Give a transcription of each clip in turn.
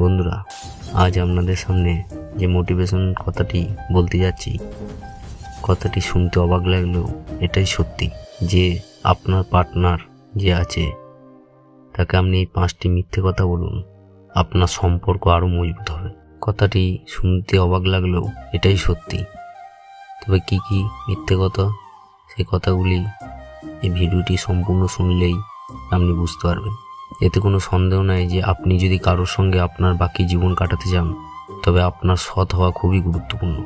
বন্ধুরা, আজ আপনাদের সামনে যে মোটিভেশন কথাটি বলতে যাচ্ছি, কথাটি শুনতে অবাক লাগলেও এটাই সত্যি যে আপনার পার্টনার যে আছে, তাকে আপনি এই পাঁচটি মিথ্যে কথা বলুন, আপনার সম্পর্ক আরও মজবুত হবে। কথাটি শুনতে অবাক লাগলেও এটাই সত্যি। তবে কি কি মিথ্যে কথা? সেই কথাগুলি এই ভিডিওটি সম্পূর্ণ শুনলেই আপনি বুঝতে পারবেন। এতে কোনো সন্দেহ নাই যে আপনি যদি কারোর সঙ্গে আপনার বাকি জীবন কাটাতে চান, তবে আপনার সৎ হওয়া খুবই গুরুত্বপূর্ণ।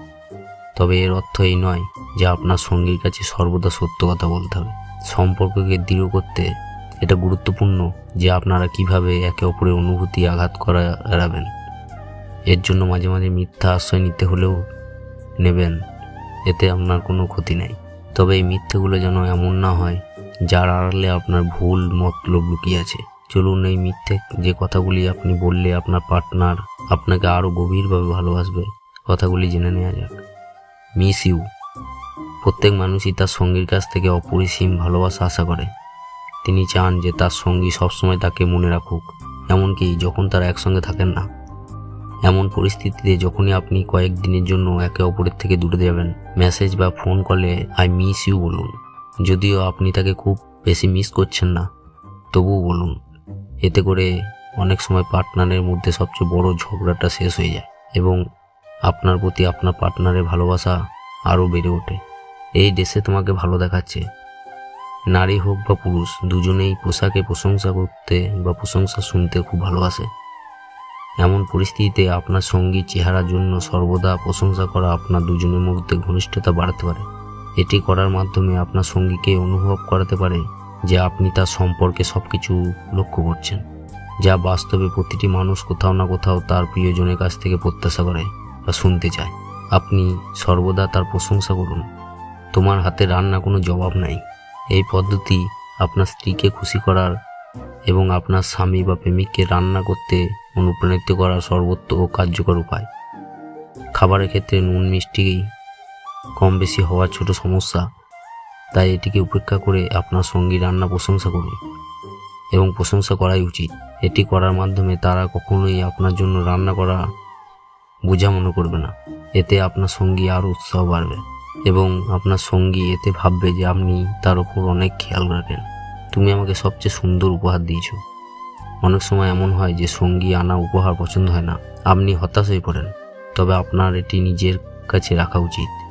তবে এর অর্থ এই নয় যে আপনার সঙ্গীর কাছে সর্বদা সত্য কথা বলতে হবে। সম্পর্ককে দৃঢ় করতে এটা গুরুত্বপূর্ণ যে আপনারা কীভাবে একে অপরের অনুভূতি আঘাত করা এড়াবেন। এর জন্য মাঝে মাঝে মিথ্যা আশ্রয় নিতে হলেও নেবেন, এতে আপনার কোনো ক্ষতি নেই। তবে এই মিথ্যেগুলো যেন এমন না হয় যার আড়ালে আপনার ভুল মতলব লুকিয়ে আছে। চলুন এই মিথ্যে যে কথাগুলি আপনি বললে আপনার পার্টনার আপনাকে আরও গভীরভাবে ভালোবাসবে, কথাগুলি জেনে নেওয়া যাক। মিস ইউ প্রত্যেক মানুষই তার সঙ্গীর কাছ থেকে অপরিসীম ভালোবাসা আশা করে। তিনি চান যে তার সঙ্গী সবসময় তাকে মনে রাখুক, এমনকি যখন তারা একসঙ্গে থাকেন না। এমন পরিস্থিতিতে যখনই আপনি কয়েকদিনের জন্য একে অপরের থেকে দূরে যাবেন মেসেজ বা ফোন কলে আই মিস ইউ বলুন। যদিও আপনি তাকে খুব বেশি মিস করছেন না, তবুও বলুন। এতে করে অনেক সময় পার্টনারের মধ্যে সবচেয়ে বড় ঝগড়াটা শেষ হয়ে যায় এবং আপনার প্রতি আপনার পার্টনারের ভালোবাসা আরও বেড়ে ওঠে। এই দেশে তোমাকে ভালো দেখাচ্ছে। নারী হোক বা পুরুষ, দুজনেই পোশাকে প্রশংসা করতে বা প্রশংসা শুনতে খুব ভালোবাসে। এমন পরিস্থিতিতে আপনার সঙ্গী চেহারার জন্য সর্বদা প্রশংসা করা আপনার দুজনের মধ্যে ঘনিষ্ঠতা বাড়াতে পারে। এটি করার মাধ্যমে আপনার সঙ্গীকে অনুভব করাতে পারে যে আপনি তার সম্পর্কে সব কিছু লক্ষ্য করছেন, যা বাস্তবে প্রতিটি মানুষ কোথাও না কোথাও তার প্রিয়জনের কাছ থেকে প্রত্যাশা করে বা শুনতে চায়। আপনি সর্বদা তার প্রশংসা করুন। তোমার হাতে রান্না কোনো জবাব নাই। এই পদ্ধতি আপনার স্ত্রীকে খুশি করার এবং আপনার স্বামী বা প্রেমিককে রান্না করতে অনুপ্রাণিত করার সর্বোত্ত ও কার্যকর উপায়। খাবারের ক্ষেত্রে নুন, মিষ্টি কম বেশি হওয়ার ছোট সমস্যা তাই এটিকে উপেক্ষা করে আপনার সঙ্গী রান্না প্রশংসা করুন। এবং প্রশংসা করাই উচিত। এটি করার মাধ্যমে তারা কখনোই আপনার জন্য রান্না করা বোঝা মনে করবে না। এতে আপনার সঙ্গী আরও উৎসাহ বাড়বে এবং আপনার সঙ্গী এতে ভাববে যে আপনি তার ওপর অনেক খেয়াল রাখেন। তুমি আমাকে সবচেয়ে সুন্দর উপহার দিয়েছ। অনেক সময় এমন হয় যে সঙ্গী আনা উপহার পছন্দ হয় না। আপনি হতাশ হয়ে পড়েন। তবে আপনার এটি নিজের কাছে রাখা উচিত।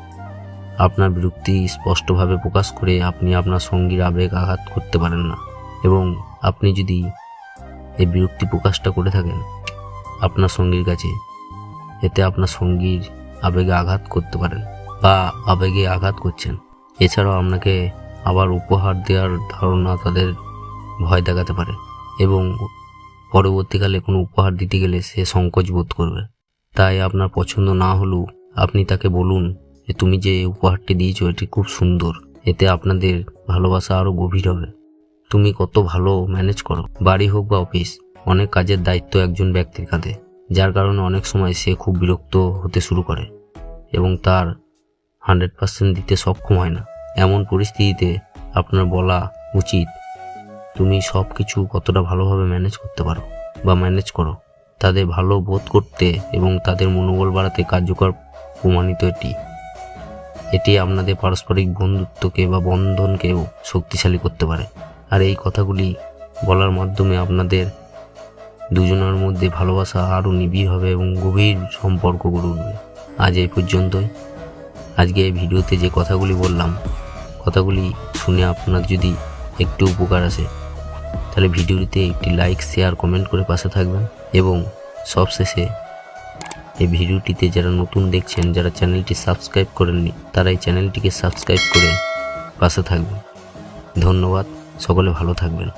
আপনার বিরক্তি স্পষ্টভাবে প্রকাশ করে আপনি আপনার সঙ্গীর আবেগ আঘাত করতে পারেন না। এবং আপনি যদি এই বিরক্তি প্রকাশটা করে থাকেন, আপনার সঙ্গীর কাছে, এতে আপনার সঙ্গীর আবেগে আঘাত করতে পারেন বা আবেগে আঘাত করছেন। এছাড়াও আপনাকে আবার উপহার দেওয়ার ধারণা তাদের ভয় দেখাতে পারে এবং পরবর্তীকালে কোনো উপহার দিতে গেলে সে সংকোচ বোধ করবে। তাই আপনার পছন্দ না হলেও আপনি তাকে বলুন যে তুমি যে উপহারটি দিয়েছ, এটি খুব সুন্দর। এতে আপনাদের ভালোবাসা আরও গভীর হবে। তুমি কত ভালো ম্যানেজ করো। বাড়ি হোক বা অফিস, অনেক কাজের দায়িত্ব একজন ব্যক্তির কাঁধে, যার কারণে অনেক সময় সে খুব বিরক্ত হতে শুরু করে এবং তার হান্ড্রেড পার্সেন্ট দিতে সক্ষম হয় না। এমন পরিস্থিতিতে আপনার বলা উচিত, তুমি সব কিছু কতটা ভালোভাবে ম্যানেজ করতে পারো বা ম্যানেজ করো। তাদের ভালো বোধ করতে এবং তাদের মনোবল বাড়াতে কার্যকর প্রমাণিত এটি। এটি আপনাদের পারস্পরিক বন্ধুত্বকে বা বন্ধনকেও শক্তিশালী করতে পারে। আর এই কথাগুলি বলার মাধ্যমে আপনাদের দুজনের মধ্যে ভালোবাসা আরও নিবিড় হবে এবং গভীর সম্পর্ক গড়ে উঠবে। আজ এই পর্যন্তই। আজকে এই ভিডিওতে যে কথাগুলি বললাম, কথাগুলি শুনে আপনার যদি একটু উপকার আসে, তাহলে ভিডিওটিতে একটি লাইক, শেয়ার, কমেন্ট করে পাশে থাকবেন এবং সবশেষে এই ভিডিওটিতে যারা নতুন দেখছেন, যারা চ্যানেলটি সাবস্ক্রাইব করেননি, তারা এই চ্যানেলটিকে সাবস্ক্রাইব করে পাশে থাকবেন। ধন্যবাদ, সকলে ভালো থাকবেন।